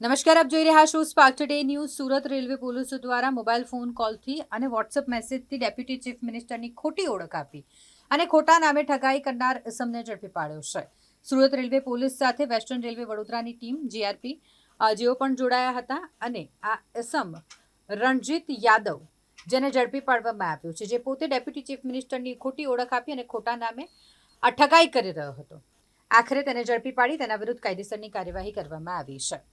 નમસ્કાર, આપ જોઈ રહ્યા છો spark today news Surat railway police દ્વારા મોબાઈલ ફોન કોલથી અને વોટ્સએપ મેસેજથી ડેપ્યુટી ચીફ મિનિસ્ટરની ખોટી ઓળખ આપી અને ખોટા નામે ઠગાઈ કરનાર ઇસમને ઝડપી પાડ્યો છે. સુરત રેલવે પોલીસ સાથે વેસ્ટર્ન રેલવે વડોદરાની ટીમ જીઆરપી જેઓ પણ જોડાયા હતા અને આ ઇસમ રણજીત યાદવ જેને ઝડપી પાડવામાં આવ્યો છે, જે પોતે ડેપ્યુટી ચીફ મિનિસ્ટરની ખોટી ઓળખ આપી અને ખોટા નામે આ ઠગાઈ કરી રહ્યો હતો. આખરે તેને ઝડપી પાડી તેના વિરુદ્ધ કાયદેસરની કાર્યવાહી કરવામાં આવી છે.